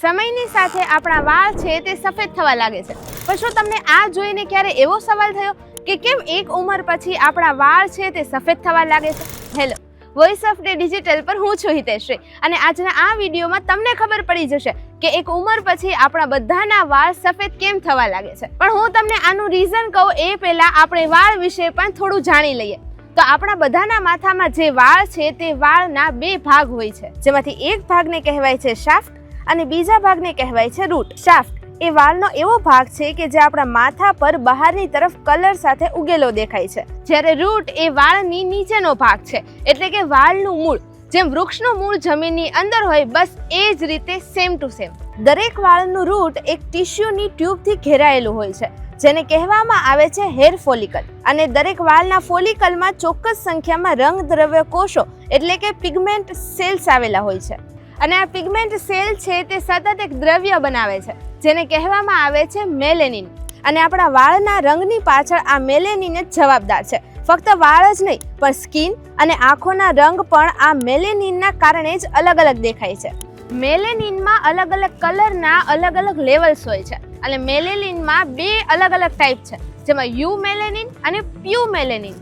સમયની સાથે આપણા વાળ છે તે સફેદ થવા લાગે છે. પણ શું તમને આ જોઈને ક્યારે એવો સવાલ થયો કે કેમ એક ઉંમર પછી આપણા વાળ છે તે સફેદ થવા લાગે છે? Hello voice of day digital પર હું છું હિતેશ્રી અને આજના આ વિડીયોમાં તમને ખબર પડી જશે કે એક ઉંમર પછી આપણા બધાના વાળ સફેદ કેમ થવા લાગે છે. પણ હું તમને આનું રીઝન કહું એ પહેલાં આપણે વાળ વિશે પણ થોડું જાણી લઈએ. તો આપણા બધાના માથામાં જે વાળ છે તે વાળના બે ભાગ હોય છે. જેમાંથી એક ભાગને કહેવાય છે શાફ્ટ અને બીજા ભાગને કહેવાય છે રૂટ. શાફ્ટ. એ વાળનો એવો ભાગ છે કે જે આપણા માથા પર બહારની તરફ કલર સાથે ઉગેલો દેખાય છે. જ્યારે રૂટ એ વાળની નીચેનો ભાગ છે, એટલે કે વાળનું મૂળ. જેમ વૃક્ષનું મૂળ જમીનની અંદર હોય, બસ એ જ રીતે સેમ ટુ સેમ દરેક વાળનું રૂટ એક ટિશ્યુની ટ્યુબથી ઘેરાયેલું હોય છે, જેને કહેવામાં આવે છે હેર ફોલિકલ. અને દરેક વાળના ફોલિકલમાં ચોક્કસ સંખ્યામાં રંગ દ્રવ્ય કોષો એટલે કે પિગમેન્ટ સેલ્સ આવેલા હોય છે. અને આ પિગમેન્ટ સેલ છે તે સતત એક દ્રવ્ય બનાવે છે, જેને કહેવામાં આવે છે મેલેનિન. અને આપણા વાળના રંગની પાછળ આ મેલેનિન જ જવાબદાર છે. ફક્ત વાળ જ નહીં, પણ સ્કિન અને આંખોના રંગ પણ આ મેલેનિનના કારણે જ અલગ અલગ દેખાય છે. મેલેનિનમાં અલગ અલગ કલરના અલગ અલગ લેવલ્સ હોય છે અને મેલેનિનમાં બે અલગ અલગ ટાઈપ છે, જેમાં યુ મેલેનિન અને પ્યુ મેલેનિન.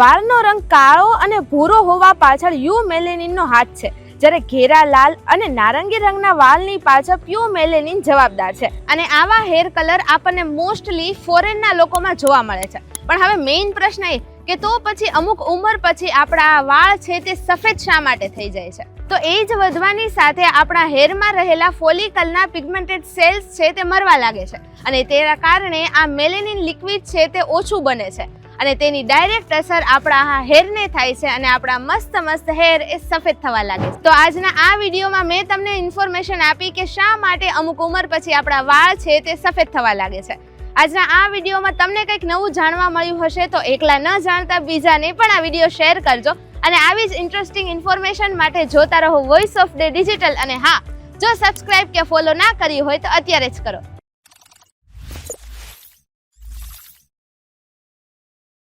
વાળનો રંગ કાળો અને ભૂરો હોવા પાછળ યુ મેલેનિનનો હાથ છે. જ્યારે ઘેરા લાલ અને નારંગી રંગના વાલની પાછળ પ્યુ મેલેનિન જવાબદાર છે. અને આવા હેર કલર આપણને મોસ્ટલી ફોરેનના લોકોમાં જોવા મળે છે. પણ હવે મેઇન પ્રશ્ન એ કે તો પછી અમુક ઉંમર પછી આપણા વાળ છે તે સફેદ શા માટે થઈ જાય છે? તો એજ વધવાની સાથે આપણા હેરમાં રહેલા ફોલિકલના પિગમેન્ટેડ સેલ્સ છે તે મરવા લાગે છે. અને તેના કારણે આ મેલેનિન લિક્વિડ છે તે ઓછું બને છે. અને તેની ડાયરેક્ટ અસર આપણા આ હેરને થાય છે અને આપણા મસ્ત મસ્ત હેર એ સફેદ થવા લાગે છે. તો આજના આ વિડીયોમાં મેં તમને ઇન્ફોર્મેશન આપી કે શા માટે અમુક ઉંમર પછી આપણા વાળ છે તે સફેદ થવા લાગે છે. આજના આ વિડીયોમાં તમને કંઈક નવું જાણવા મળ્યું હશે તો એકલા ન જાણતા બીજાને પણ આ વીડિયો શેર કરજો અને આવી જ ઇન્ટરેસ્ટિંગ ઇન્ફોર્મેશન માટે જોતા રહો વોઇસ ઓફ ડે ડિજિટલ અને હા, જો સબસ્ક્રાઇબ કે ફોલો ના કર્યું હોય તો અત્યારે જ કરો.